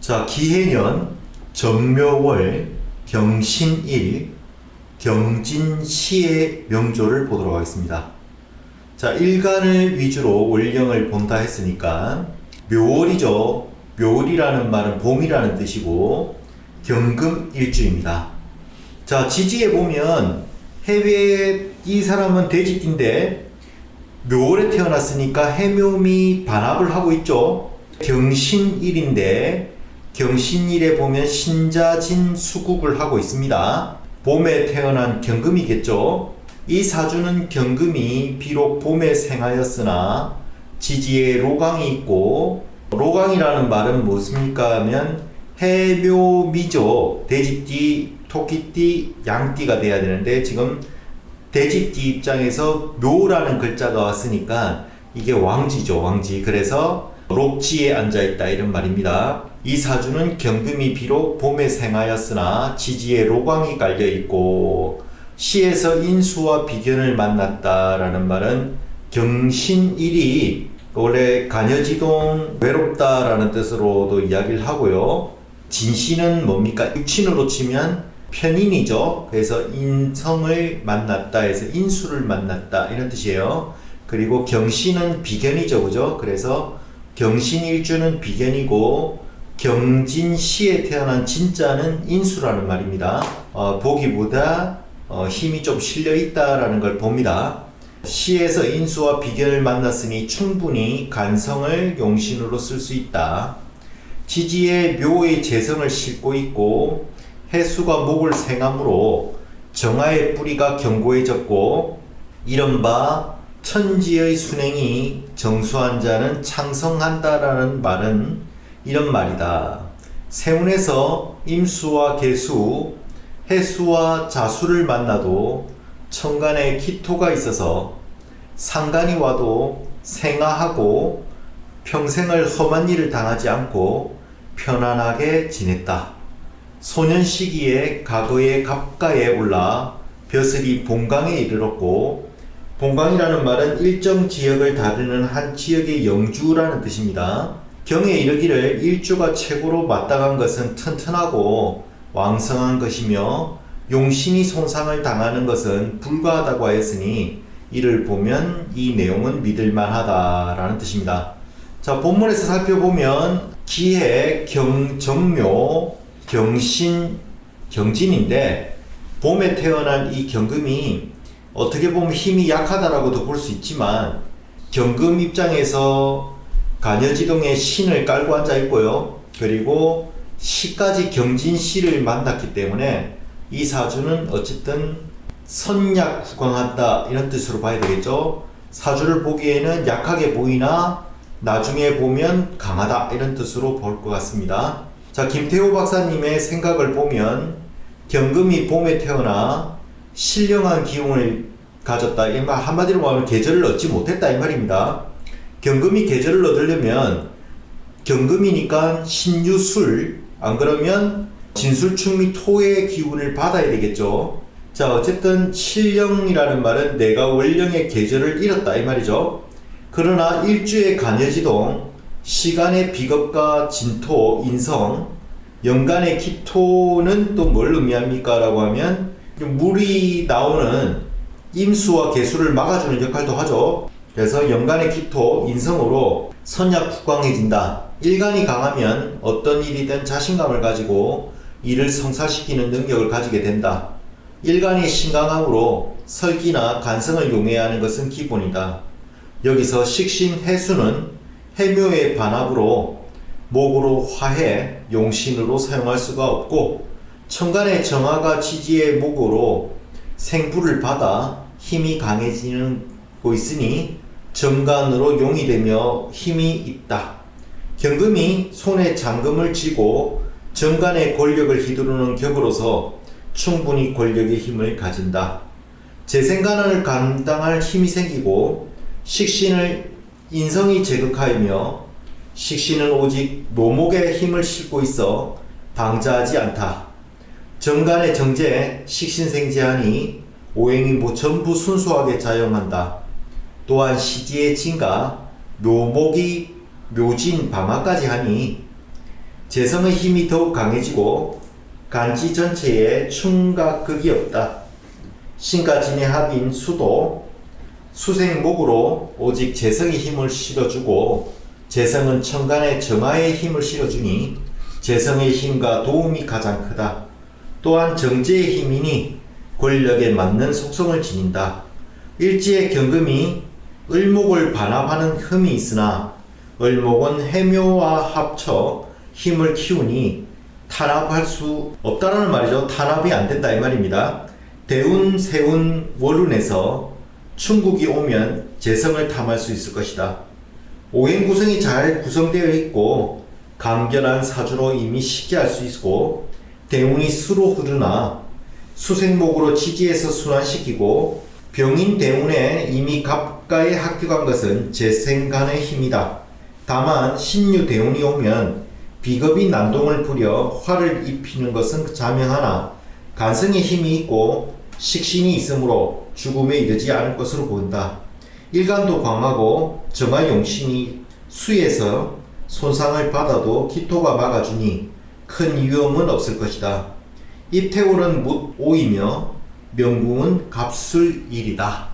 자, 기해년, 정묘월, 경신일, 경진시의 명조를 보도록 하겠습니다. 자, 일간을 위주로 월령을 본다 했으니까 묘월이죠. 묘월이라는 말은 봄이라는 뜻이고 경금일주입니다. 자, 지지에 보면 해외 이 사람은 돼지띠인데 묘월에 태어났으니까 해묘미 반합을 하고 있죠. 경신일인데 경신일에 보면 신자진 수국을 하고 있습니다. 봄에 태어난 경금이겠죠. 이 사주는 경금이 비록 봄에 생하였으나 지지에 로강이 있고 로강이라는 말은 무엇입니까 하면 해묘미죠. 돼지띠, 토끼띠, 양띠가 돼야 되는데 지금 돼지띠 입장에서 묘라는 글자가 왔으니까 이게 왕지죠, 왕지. 그래서 록지에 앉아 있다 이런 말입니다. 이 사주는 경금이 비록 봄에 생하였으나 지지에 로광이 깔려 있고 시에서 인수와 비견을 만났다라는 말은 경신일이 원래 가녀지동 외롭다라는 뜻으로도 이야기를 하고요. 진시는 뭡니까? 육친으로 치면 편인이죠. 그래서 인성을 만났다 해서 인수를 만났다 이런 뜻이에요. 그리고 경신은 비견이죠. 그죠? 그래서 경신일주는 비견이고 경진시에 태어난 진짜는 인수라는 말입니다. 어, 보기보다 어, 힘이 좀 실려 있다라는 걸 봅니다. 시에서 인수와 비견을 만났으니 충분히 간성을 용신으로 쓸 수 있다. 지지에 묘의 재성을 싣고 있고 해수가 목을 생함으로 정화의 뿌리가 견고해졌고 이른바 천지의 순행이 정수한 자는 창성한다라는 말은 이런 말이다. 세운에서 임수와 개수, 해수와 자수를 만나도 천간에 기토가 있어서 상간이 와도 생화하고 평생을 험한 일을 당하지 않고 편안하게 지냈다. 소년 시기에 과거의 갑가에 올라 벼슬이 본강에 이르렀고 본강이라는 말은 일정 지역을 다루는 한 지역의 영주라는 뜻입니다. 경에 이르기를 일주가 최고로 마땅한 것은 튼튼하고 왕성한 것이며 용신이 손상을 당하는 것은 불가하다고 하였으니 이를 보면 이 내용은 믿을만하다라는 뜻입니다. 자 본문에서 살펴보면 기해 경 정묘 경신 경진인데 봄에 태어난 이 경금이 어떻게 보면 힘이 약하다라고도 볼 수 있지만 경금 입장에서 가녀지동에 신을 깔고 앉아 있고요. 그리고 시까지 경진 시를 만났기 때문에 이 사주는 어쨌든 선약 구강한다 이런 뜻으로 봐야 되겠죠. 사주를 보기에는 약하게 보이나 나중에 보면 강하다 이런 뜻으로 볼 것 같습니다. 자 김태호 박사님의 생각을 보면 경금이 봄에 태어나 신령한 기운을 가졌다. 한마디로 말하면 계절을 얻지 못했다 이 말입니다. 경금이 계절을 얻으려면 경금이니까 신유술 안 그러면 진술충미 토의 기운을 받아야 되겠죠. 자 어쨌든 신령이라는 말은 내가 원령의 계절을 잃었다 이 말이죠. 그러나 일주의 간여지동 시간의 비겁과 진토 인성 연간의 기토는 또 뭘 의미합니까? 라고 하면 물이 나오는 임수와 개수를 막아주는 역할도 하죠. 그래서 연간의 기토, 인성으로 선약 국광해진다. 일간이 강하면 어떤 일이든 자신감을 가지고 일을 성사시키는 능력을 가지게 된다. 일간이 신강함으로 설기나 간성을 용해야 하는 것은 기본이다. 여기서 식신 해수는 해묘의 반합으로 목으로 화해, 용신으로 사용할 수가 없고 천간의 정화가 지지의 목으로 생부를 받아 힘이 강해지고 있으니 정간으로 용이 되며 힘이 있다. 경금이 손에 잠금을 쥐고 정간의 권력을 휘두르는 격으로서 충분히 권력의 힘을 가진다. 재생간을 감당할 힘이 생기고 식신을 인성이 제극하이며 식신은 오직 노목의 힘을 싣고 있어 방자하지 않다. 정간의 정제, 식신생제하니 오행이 뭐 전부 순수하게 자영한다. 또한 시지의 진가, 묘목이 묘진 방화까지 하니 재성의 힘이 더욱 강해지고 간지 전체에 충과 극이 없다. 신과 진의 합인 수도 수생목으로 오직 재성의 힘을 실어주고 재성은 천간의 정화의 힘을 실어주니 재성의 힘과 도움이 가장 크다. 또한 정제의 힘이니 권력에 맞는 속성을 지닌다. 일지의 경금이 을목을 반합하는 흠이 있으나 을목은 해묘와 합쳐 힘을 키우니 탄압할 수 없다라는 말이죠. 탄압이 안 된다 이 말입니다. 대운, 세운, 월운에서 충국이 오면 재성을 탐할 수 있을 것이다. 오행 구성이 잘 구성되어 있고 간결한 사주로 이미 쉽게 알 수 있고 대운이 수로 흐르나 수생목으로 지지해서 순환시키고 병인 대운에 이미 갑 가에 합격한 것은 재생간의 힘이다. 다만 신유 대운이 오면 비겁이 난동을 부려 화를 입히는 것은 자명하나 간성의 힘이 있고 식신이 있으므로 죽음에 이르지 않을 것으로 보인다. 일간도 광하고 정화용신이 수에서 손상을 받아도 기토가 막아주니 큰 위험은 없을 것이다. 입태울은 묻오이며 명궁은 갑술일이다.